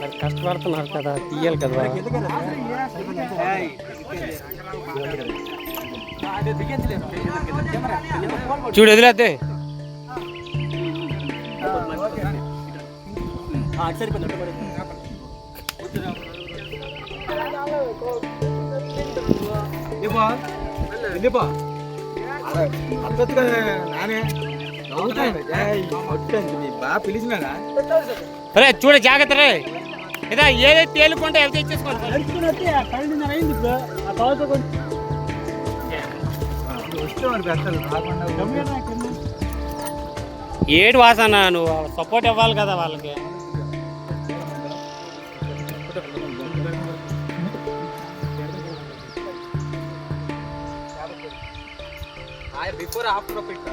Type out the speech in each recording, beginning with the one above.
మరి కష్టపడుతున్నారు కదా తీయాలి కదా. చూడు వదిలేద్దే వెళ్ళిపో అర్థం నానే. రే చూడ జాగ్రత్త రే. ఇదా ఏదైతే తేలుకుంటే అవి తెచ్చేసుకోండి రాకుండా ఏడు వాసన నువ్వు సపోర్ట్ ఇవ్వాలి కదా వాళ్ళకి. బిఫోర్ ఆఫ్టర్ పెట్టా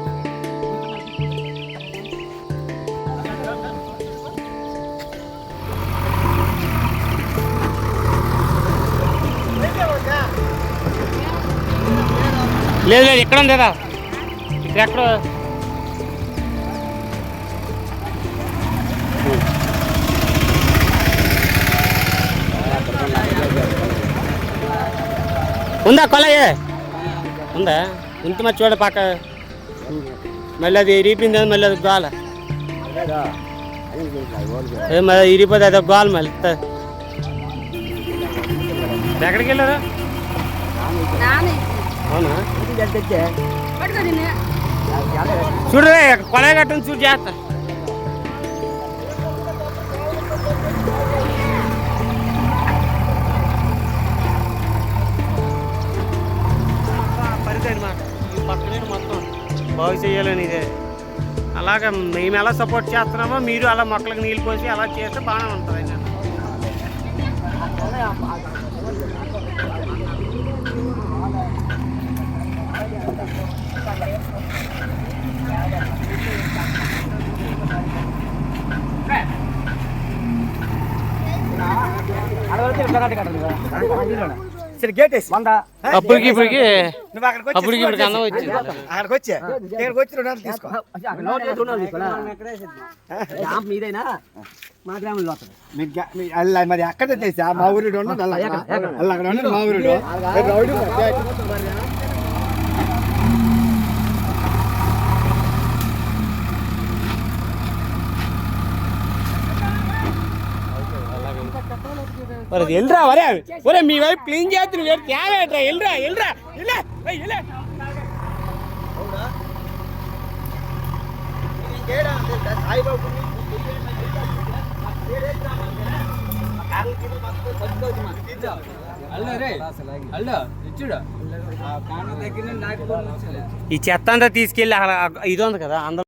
లేదు లేదు ఎక్కడ ఉంది కదా. ఇక్కడ ఎక్కడ. ఉందా కొలయే? ఉందా? ఉంటే మరి చూడ పక్క. మళ్ళీ అది ఇరిపింది మళ్ళీ అది గోల. మళ్ళీ ఇరిపోతే అది గోల మళ్ళీ. ఎక్కడికి వెళ్ళారు? అవునా? చూడరే కొలయ కట్టను చూడు చేస్తా మొత్తం బాగు చేయాలని ఇదే అలాగా మేము ఎలా సపోర్ట్ చేస్తున్నామో మీరు అలా మొక్కలకు నీళ్ళు పోసి అలా చేస్తే బాగానే ఉంటుంది నేను సరే గేట్ వేసి. వంద. అప్పటికి ఇప్పటికి నువ్వు అక్కడికి వచ్చి అప్పటికి ఇప్పటికి అన్నం వచ్చింది. అక్కడికి వచ్చి. ఇక్కడికి వచ్చి రెండు వందలు తీసుకో. మీదైనా? మా గ్రామంలో అల్ల మరి అక్కడ తెలుసా మా అల్ల అక్కడ. మా ఊరిలో. మరి. మరి వెళ్ళరా? వరే ఒరే మీ వైపు క్లీన్ చేస్తున్నారు వేరు తేవేట్రా? వెళ్ళరా? వెళ్ళరా? వెళ్ళా? ఏయ్, ఈ చెత్త అంతా తీసుకెళ్ళి ఇది ఉంది కదా అందరూ